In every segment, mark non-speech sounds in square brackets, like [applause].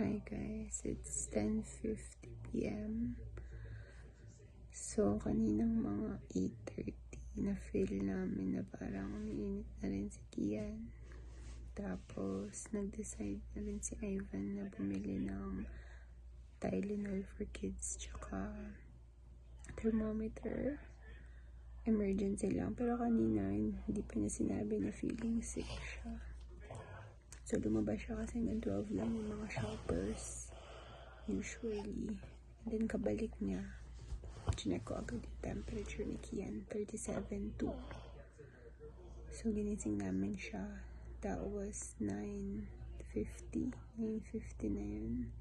Hi guys, it's 10.50 p.m. So, kaninang mga 8.30 na feel namin na parang umiinit na rin si Kian. Tapos, nag-decide na rin si Ivan na bumili ng Tylenol for kids tsaka thermometer. Emergency lang. Pero kanina, hindi pa niya sinabi na feeling sick siya. So, lumabas siya kasi hanggang 12 lang yung mga shoppers. Usually. And then, kabalik niya. Chinek ko agad yung temperature ni Kian. 37.2. So, ginising namin siya. That was 9.50. 9.50 na yun.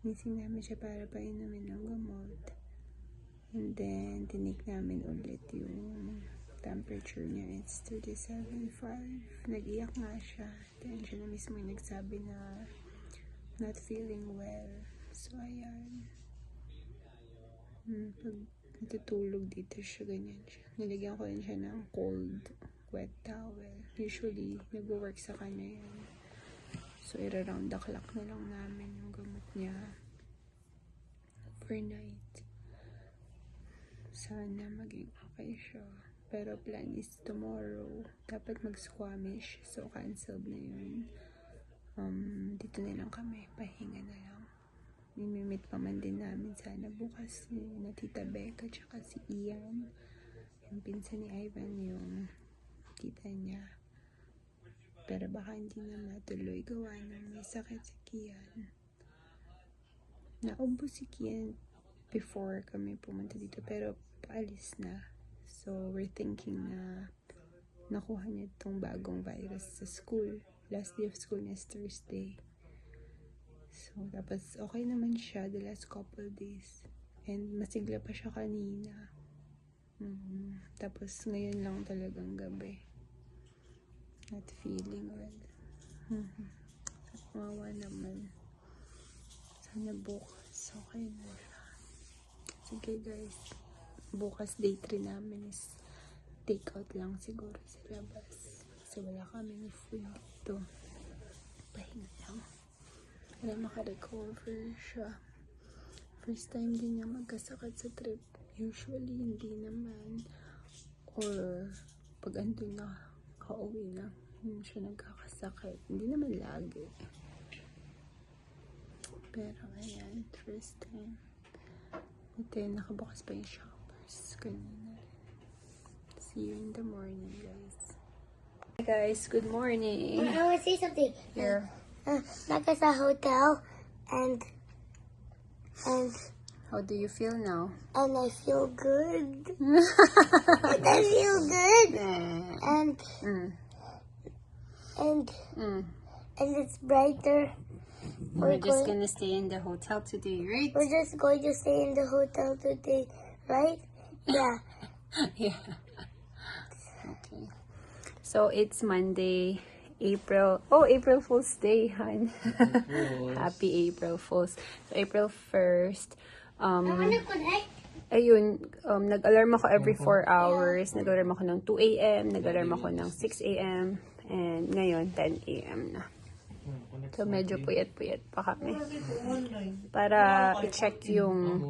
Ginising namin siya para painumin ng gamot. And then, tinik namin ulit yung temperature niya. It's 37.5. Nag-iyak nga siya. Then, siya na mismo yung nagsabi na not feeling well. So, ayan. Hmm, pag natutulog dito siya, ganyan siya. Nilagyan ko rin siya ng cold, wet towel. Usually, nag-work sa kanya yan. So, ira-round the clock na lang namin yung gamot niya overnight. Sana maging okay siya. Pero plan is tomorrow. Dapat mag-squamish. So, canceled na yun. Um, dito na lang kami. Pahinga na lang. Mimimit pa man din namin sana bukas na Tita Becca tsaka si Ian. Yung pinsan ni Ivan yung tita niya. Pero baka hindi na matuloy gawa ng may sakit si Kian. Naubo si Kian before kami pumunta dito pero paalis na. So, we're thinking na nakuha niya itong bagong virus sa school. Last day of school niya is Thursday. So, tapos okay naman siya the last couple days. And masigla pa siya kanina. Mhm. Tapos ngayon lang talagang gabi. Not feeling well. Mhm. Mawa naman. Sana bukas okay na siya. Sige guys. Bukas day 3 namin is take out lang siguro sa labas. Kasi wala kaming food dito. Pahinga lang. Para makarecover siya. First time din niya magkasakit sa trip. Usually, hindi naman. Or, pag andun na, kauwi na, hindi siya nagkakasakit. Hindi naman lagi. Pero, ayan, first time. Yun, nakabukas pa yung shoppers. Rin. See you in the morning, guys. Hey guys, good morning. I want to say something. Here. Uh, like at the hotel, and and How do you feel now? and I feel good. [laughs] and I feel good. And Mm. and Mm. and it's brighter. We're We're just going. gonna stay in the hotel today, right? We're just going to stay in the hotel today, right? Yeah. [laughs] yeah. Okay. So it's Monday, April. Oh, April Fool's Day, hun. [laughs] Happy April Fool's. So April 1st. Um, connect. ayun, um, nag-alarm ako every 4 hours. Nag-alarm ako ng 2 a.m., nag-alarm ako ng 6 a.m., and ngayon 10 a.m. na. So, medyo puyat-puyat pa kami. Para i-check yung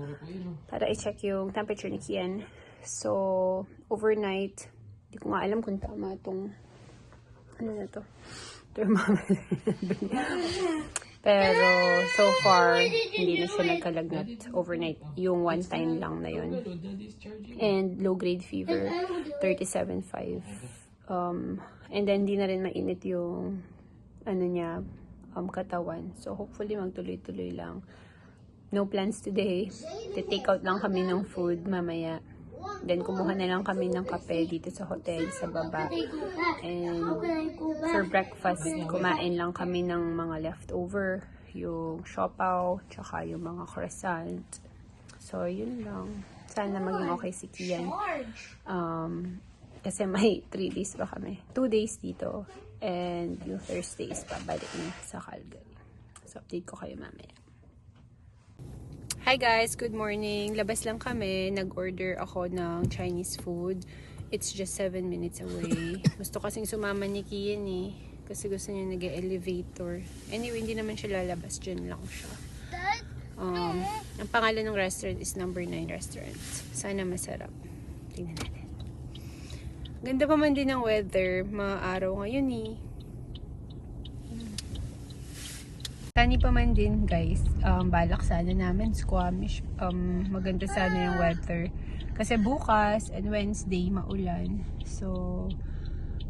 para i-check yung temperature ni Kian. So, overnight, hindi ko nga alam kung tama itong ano na to? [laughs] Thermometer. [laughs] Pero, so far, hindi na siya nagkalagnat overnight. Yung one time lang na yun. And low grade fever, 37.5. Um, and then, di na rin mainit yung ano niya, um, katawan. So, hopefully, magtuloy-tuloy lang. No plans today. Te-take out lang kami ng food mamaya. Then, kumuha na lang kami ng kape dito sa hotel, sa baba. And, for breakfast, kumain lang kami ng mga leftover. Yung siopaw, tsaka yung mga croissant. So, yun lang. Sana maging okay si Kian. Um, kasi may 3 days pa kami. 2 days dito. And yung Thursday is pabalik na sa Calgary. So, update ko kayo mamaya. Hi guys, good morning. Labas lang kami. Nag-order ako ng Chinese food. It's just 7 minutes away. [laughs] Gusto kasing sumama ni Kian eh. Kasi gusto niya nag-elevator. Anyway, hindi naman siya lalabas. Diyan lang siya. Um, ang pangalan ng restaurant is Number 9 Restaurant. Sana masarap. Tingnan natin. Ganda pa man din ng weather. Mga araw ngayon eh. Tani pa man din guys. Um, balak sana namin squamish. Um, maganda sana yung weather. Kasi bukas and Wednesday maulan. So,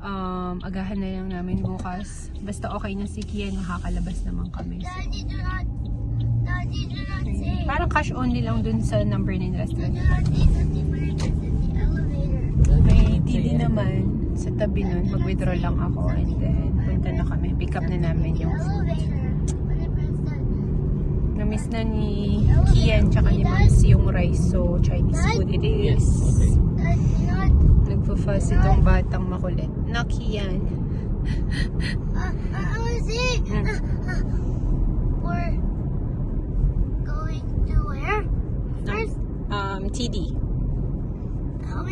um, agahan na lang namin bukas. Basta okay na si Kian, makakalabas naman kami. So, Daddy, do not, Daddy, do not say. Parang cash only lang dun sa number 9 restaurant. Do not say elevator. May TV naman sa tabi nun. Mag-withdraw lang ako and then punta na kami. Pick up na namin yung food. Na-miss na ni Kian tsaka ni Mams yung rice. So, Chinese food it is. Nagpo-fuss itong batang makulit. Na Kian. I want to see. Uh, uh, we're going to where? First, Um, TD.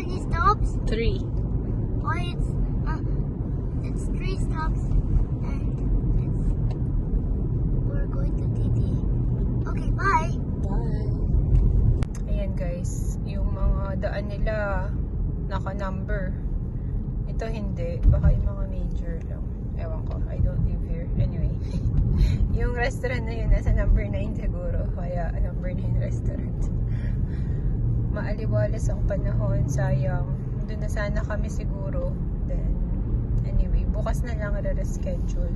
Many stops? 3. Why it's uh, it's three stops and it's we're going to TT. Okay, bye. Bye. Ayan guys, yung mga daan nila naka-number. Ito hindi, baka yung mga major lang. Ewan ko, I don't live here. Anyway, [laughs] yung restaurant na yun nasa number 9 siguro, kaya number 9 restaurant. Maaliwalas ang panahon, sayang. Doon na sana kami siguro. Then, anyway, bukas na lang re-reschedule.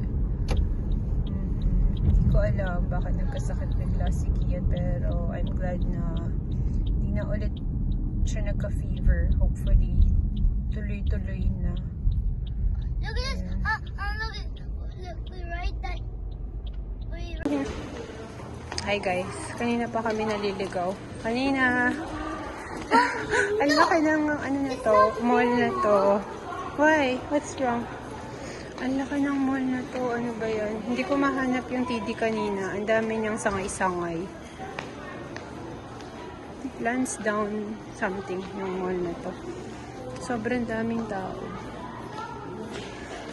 Mm, Hindi ko alam baka nagkasakit bigla si Kian pero I'm glad na hindi na ulit siya nagka-fever. Hopefully, tuloy-tuloy na. Look at this. Uh, uh, look at look. We write that. We Hi guys, kanina pa kami naliligaw. Kanina, ang laki ng ano na to, mall na to. Why? What's wrong? Ang laki ng mall na to, ano ba yan? Hindi ko mahanap yung TD kanina. Ang dami niyang sangay-sangay. Lansdowne something yung mall na to. Sobrang daming tao.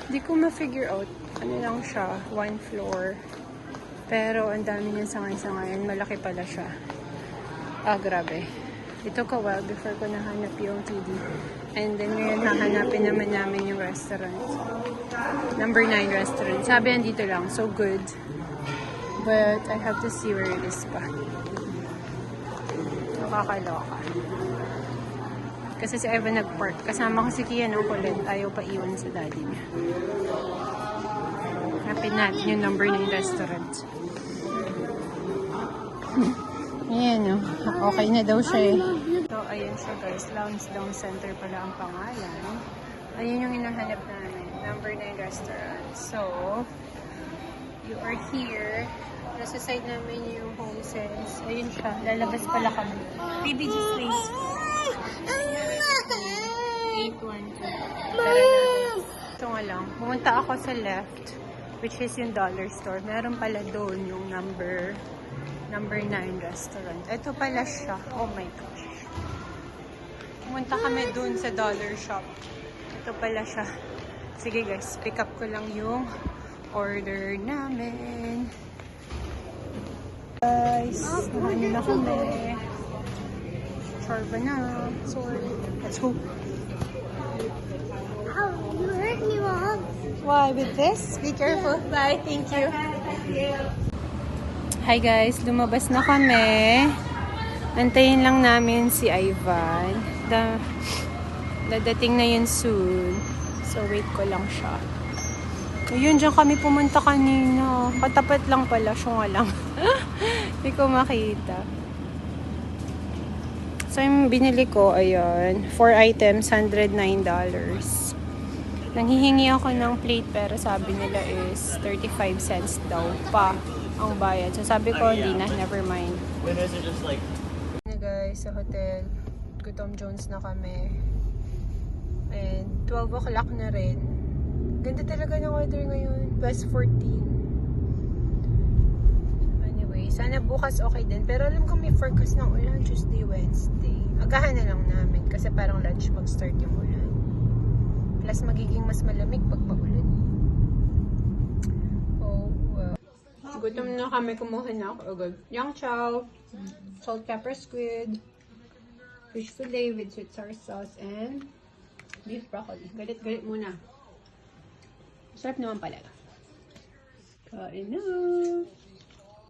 Hindi ko ma-figure out. Ano lang siya, one floor. Pero ang dami niyang sangay-sangayan. Malaki pala siya. Ah, grabe. It took a while before ko nahanap yung TD. And then ngayon hahanapin naman namin yung restaurant. Number 9 restaurant. Sabi andito lang. So good. But I have to see where it is pa. Nakakaloka. Kasi si Evan nag-park. Kasama ko si Kian kulit. Ayaw pa iwan sa daddy niya. Hanapin natin yung number 9 restaurant. [laughs] Ayan o. Okay na daw siya eh. So, ayan siya guys. Lansdowne Center pala ang pangalan. Ayun yung hinahanap namin. Number 9 restaurant. So, you are here. Nasa side namin yung home sense. Ayun siya. Lalabas pala kami. PBG space. 812. Tara na. Ito nga lang. Pumunta ako sa left, which is yung dollar store. Meron pala doon yung number number 9 restaurant. Ito pala siya. Oh my gosh. Pumunta kami doon sa dollar shop. Ito pala siya. Sige guys, pick up ko lang yung order namin. Guys, nakain na kami. Chorba na. Sorry. Let's go. How you hurt me, mom? Why? With this? Be careful. Bye. Thank you. Hi guys, lumabas na kami. Antayin lang namin si Ivan. Da dadating na yun soon. So wait ko lang siya. Ayun, dyan kami pumunta kanina. Katapat lang pala, siya lang. [laughs] Hindi ko makita. So, yung binili ko, ayun, 4 items, $109. Nanghihingi ako ng plate pero sabi nila is 35 cents daw pa ang bayad. So sabi ko, hindi na, never mind. Windows are just like Na guys, sa hotel, Gutom Jones na kami. And 12 o'clock na rin. Ganda talaga ng weather ngayon. Plus 14. Anyway, sana bukas okay din. Pero alam ko may forecast ng ulan Tuesday, Wednesday. Agahan na lang namin kasi parang lunch mag-start yung ulan. Plus magiging mas malamig pag paulan. Gutom na kami, kumuha na ako agad. Yang chow, salt pepper squid, fish fillet with sweet sour sauce, and beef broccoli. Galit-galit muna. Sarap naman pala. Kain na.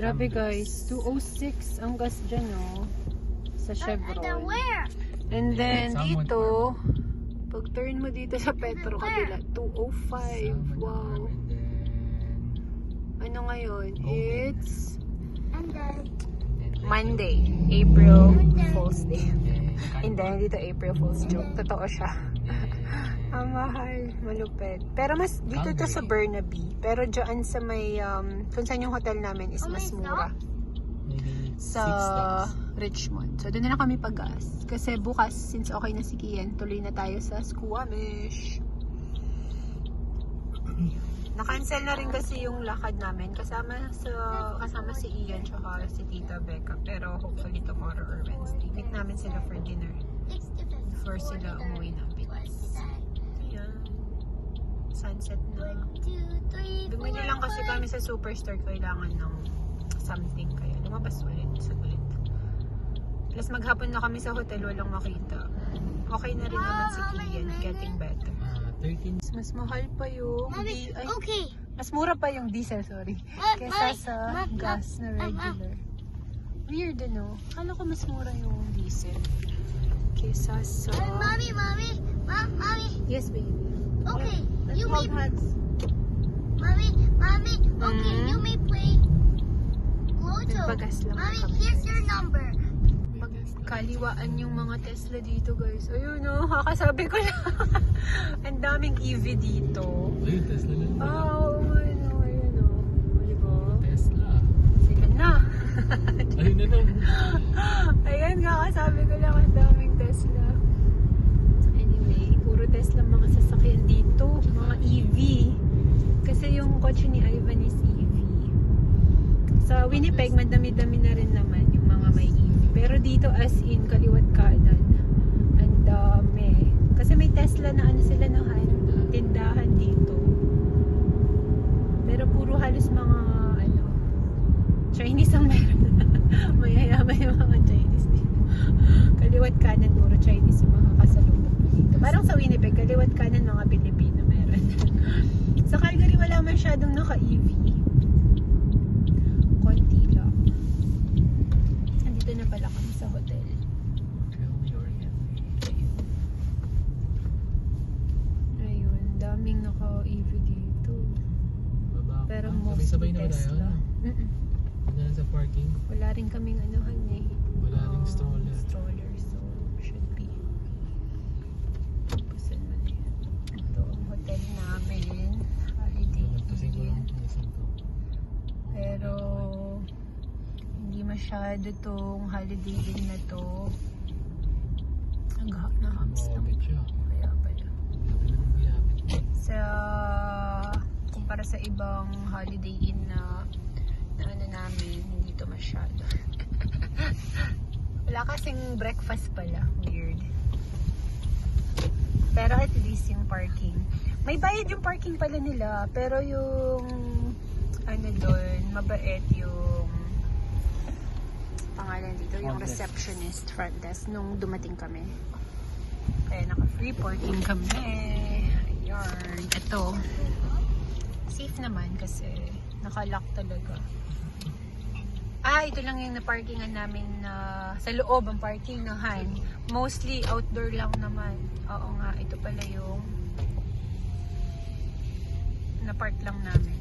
Grabe guys, 206 ang gas dyan oh. Sa Chevron. And then dito, pag turn mo dito sa Petro kabila, 205. Wow. Ano ngayon? Go. It's Monday, April. Fool's Day. And then, Hindi, hindi to April Fool's joke. Totoo siya. Then, Ang mahal, malupit. Pero mas dito to sa Burnaby. Pero dyan sa may, um, kung saan yung hotel namin is Oh, mas mura. Sa. Richmond. So, doon na lang kami pag-gas. Kasi bukas, since okay na si Kian, tuloy na tayo sa Squamish. Na-cancel na rin kasi yung lakad namin. Kasama sa kasama si Ian tsaka si Tita Becca. Pero hopefully tomorrow or Wednesday. Meet namin sila for dinner. Before sila umuwi ng Pinas. Ayan. Sunset na. Bumili lang kasi kami sa superstore kailangan ng something kaya lumabas ulit sa ulit. Plus maghapon na kami sa hotel walang makita. Okay na rin naman si Kian, getting better. Ah, 13 Mas mahal pa yung di, ay, okay. mas mura pa yung diesel, sorry. Ma- Kesa sa ma- ma- gas na regular. Weird ano? Kala ko mas mura yung diesel. Kesa sa... Uh, mommy, mommy, mom, mommy. Yes, baby. Okay, Let's you hold may, hands. mommy, mommy. Okay, Mhm. you may play Mommy, kami. here's your number. Kaliwaan yung mga Tesla dito, guys. Ayun, no. Kakasabi ko na. [laughs] Ang daming EV dito. Ayun, Tesla na. Oh, ano, ayun, no. Di ba? Tesla. Sila na. [laughs] Ayun na lang. [laughs] Ayan, kakasabi ko lang ang daming Tesla. Anyway, puro Tesla mga sasakyan dito. Mga EV. Kasi yung kotse ni Ivan is EV. Sa Winnipeg, madami-dami na rin naman yung mga may EV. Pero dito as in, kaliwat kanan. Ang dami. Kasi may Tesla na ano sila no, Han? Tindahan dito. Pero puro halos mga ano, Chinese ang meron. [laughs] Mayayaman yung mga Chinese dito. Kaliwat kanan, puro Chinese yung mga kasalubong dito. Parang sa Winnipeg, kaliwat kanan mga Pilipino meron. [laughs] sa Calgary, wala masyadong naka-EV. Konti lang. Andito na pala kami sa hotel. Tell me or get me. Ayun, daming naka-EV dito. Baba. Sabay-sabay na ba tayo? Tesla. Mm-mm. Doon na lang sa parking. Wala rin kaming anuhan eh. Wala ring um, stroller. stroller, so should be. Pusan mo na yan. Ito ang hotel namin. Holiday Nagpasing ko lang Inn. kung nasan to. Pero hindi masyado tong holiday inn na to. Ang na hams lang. Mababit siya. Kaya pala. Grabe naman ginamit. Sa kumpara sa ibang holiday inn na na ano namin, hindi to masyado. Wala kasing breakfast pala. Weird. Pero at least yung parking. May bayad yung parking pala nila. Pero yung ano doon, mabait yung pangalan dito, yung receptionist front desk nung dumating kami. Kaya naka-free parking kami. Ayan. Ito. Safe naman kasi naka-lock talaga. Ah, ito lang yung na-parkingan namin na sa loob ang parking ng Han. Mostly outdoor lang naman. Oo nga, ito pala yung na-park lang namin.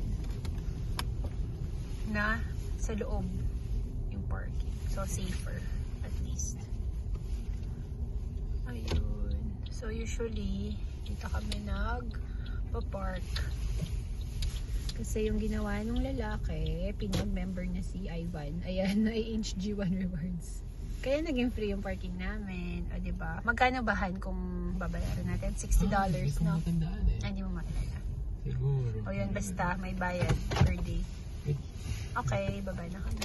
Na sa loob yung parking. So, safer at least. Ayun. So, usually, dito kami nag-park. Kasi yung ginawa ng lalaki, pinag-member niya si Ivan. Ayan, [laughs] ay HG1 rewards. Kaya naging free yung parking namin. O, di ba? Magkano bahan kung babayaran natin? $60 Ah, no? matandaan eh. Ay, hindi mo maalala. Siguro. O yun, basta may bayad per day. Okay, baba na kami.